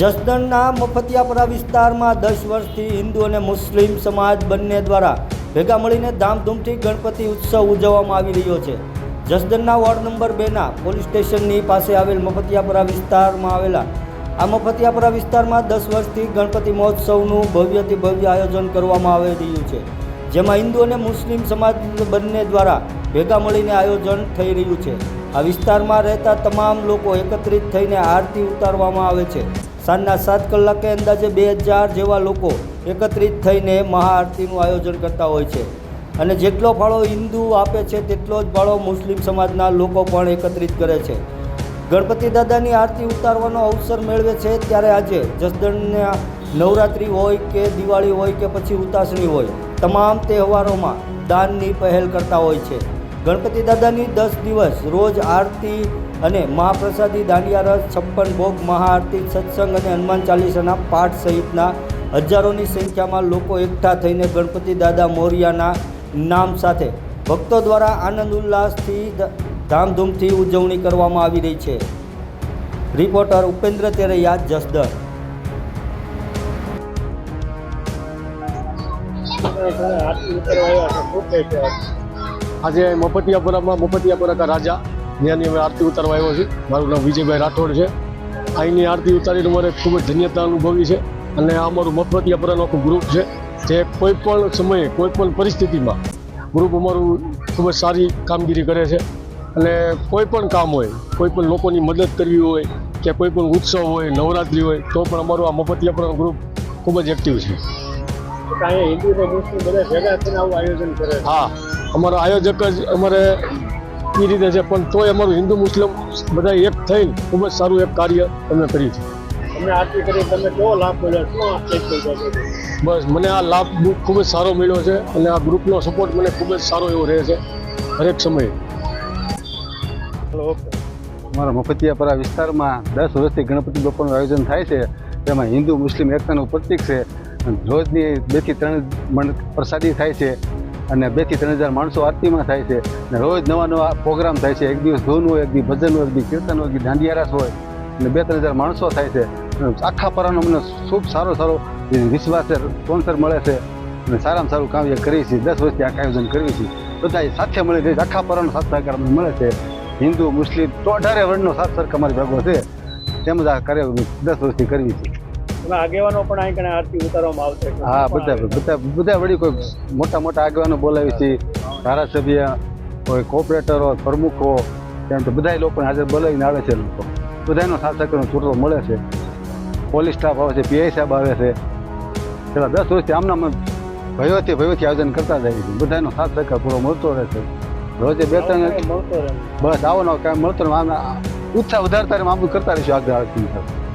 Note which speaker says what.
Speaker 1: જસદણના મફતિયાપરા વિસ્તારમાં દસ વર્ષથી હિન્દુ અને મુસ્લિમ સમાજ બંને દ્વારા ભેગા મળીને ધામધૂમથી ગણપતિ ઉત્સવ ઉજવવામાં આવી રહ્યો છે. જસદણના વોર્ડ નંબર બેના પોલીસ સ્ટેશનની પાસે આવેલ મફતિયાપરા વિસ્તારમાં આવેલા આ મફતિયાપરા વિસ્તારમાં દસ વર્ષથી ગણપતિ મહોત્સવનું ભવ્યથી ભવ્ય આયોજન કરવામાં આવી રહ્યું છે. જેમાં હિન્દુ અને મુસ્લિમ સમાજ બંને દ્વારા ભેગા મળીને આયોજન થઈ રહ્યું છે. આ વિસ્તારમાં રહેતા તમામ લોકો એકત્રિત થઈને આરતી ઉતારવામાં આવે છે. સાંજના સાત કલાકે અંદાજે બે હજાર જેવા લોકો એકત્રિત થઈને મહાઆરતીનું આયોજન કરતા હોય છે. અને જેટલો ફાળો હિન્દુ આપે છે, તેટલો જ ફાળો મુસ્લિમ સમાજના લોકો પણ એકત્રિત કરે છે. ગણપતિ દાદાની આરતી ઉતારવાનો અવસર મેળવે છે, ત્યારે આજે જસદણના નવરાત્રિ હોય કે દિવાળી હોય કે પછી ઉતાસણી હોય, તમામ તહેવારોમાં દાનની પહેલ કરતા હોય છે. ગણપતિ દાદાની દસ દિવસ રોજ આરતી અને મહાપ્રસાદી દાંડિયા રસ, છપ્પન ભોગ, મહાઆરતી, સત્સંગ અને હનુમાન ચાલીસાના પાઠ સહિતના હજારોની સંખ્યામાં લોકો એકઠા થઈને ગણપતિ દાદા મોરિયાના નામ સાથે ભક્તો દ્વારા આનંદ ઉલ્લાસથી ધામધૂમથી ઉજવણી કરવામાં આવી રહી છે. રિપોર્ટર ઉપેન્દ્ર તેરૈયા જસદર
Speaker 2: આજે મફતિયાપુરામાં મફતિયાપુરા રાજા ત્યાંની અમે આરતી ઉતારવા આવ્યો છું મારું નામ વિજયભાઈ રાઠોડ છે. અહીંની આરતી ઉતારીને મને ખૂબ જ ધન્યતા અનુભવી છે અને આ અમારું મફતિયાપુરાનું આખું ગ્રુપ છે. જે કોઈ પણ સમયે કોઈ પણ પરિસ્થિતિમાં ગ્રુપ અમારું ખૂબ જ સારી કામગીરી કરે છે. અને કોઈ પણ કામ હોય કોઈ પણ લોકોની મદદ કરવી હોય કે કોઈ પણ ઉત્સવ હોય નવરાત્રિ હોય તો પણ અમારું આ મફતિયાપુરાનું ગ્રુપ ખૂબ જ એક્ટિવ છે? હા અમારો આયોજક જ અમારે એ રીતે છે પણ તોય અમારું હિન્દુ મુસ્લિમ બધા એક થઈને ખૂબ જ સારું એક કાર્ય અમે કર્યું છે.
Speaker 3: તમને આરતી કરી તમે કેવો લાભ મળ્યો?
Speaker 2: બસ મને આ લાભ ખૂબ જ સારો મળ્યો છે અને આ ગ્રુપનો સપોર્ટ મને ખૂબ જ સારો એવો રહે છે હરેક સમયે.
Speaker 4: અમારા મફતિયાપરા વિસ્તારમાં દસ વર્ષથી ગણપતિ બાપાનું આયોજન થાય છે તેમાં હિન્દુ મુસ્લિમ એકતાનું પ્રતીક છે અને રોજની બેથી ત્રણ પ્રસાદી થાય છે. અને બેથી ત્રણ હજાર માણસો આરતીમાં થાય છે. અને રોજ નવા નવા પ્રોગ્રામ થાય છે. એક દિવસ ધૂન હોય, એક દિવસ ભજન હોય, એક દિવસ કીર્તન હોય, એક દિવસ દાંડિયા હોય. અને બે ત્રણ હજાર માણસો થાય છે. આખા પરાનો અમને ખૂબ સારો સારો વિશ્વાસ છે સ્પોન્સર મળે છે. અને સારામાં સારું કામ કરીએ છીએ, દસ વર્ષથી આખા આયોજન કરીએ છીએ. બધા સાથે મળી આખા પરાનો સાથ સહકાર મળે છે. હિન્દુ, મુસ્લિમ તો અઢારે વર્ણનો સાથ સરકાર અમારી ભેગો છે. તેમજ આ કાર્ય દસ વર્ષથી કરવી છે.
Speaker 3: એમાં આગેવાનો પણ અહીં કણે આરતી ઉતારવામાં આવશે.
Speaker 4: હા બધા બધા બધા વળી કોઈ મોટા મોટા આગેવાનો બોલાવી છે ધારાસભ્ય કોઈ કોર્પોરેટરો પ્રમુખો તેમ તો બધા લોકો હાજર બોલાવીને આવે છે લોકો. બધાનો શાસકનો છૂટો મળે છે. પોલીસ સ્ટાફ આવે છે પીઆઈ સાહેબ આવે છે. છેલ્લા દસ વર્ષથી આમના આમ ભયોથી ભયોથી આયોજન કરતા જાય છે. બધાનો સાથ સહકાર પૂરો મળતો રહે છે. રોજે બે ત્રણ
Speaker 3: મળતો રહે.
Speaker 4: બસ આવો નવો કાંઈ મળતો ને આમ ઉત્સાહ વધારતા ને આમ કરતા રહીશું આગળ આગળ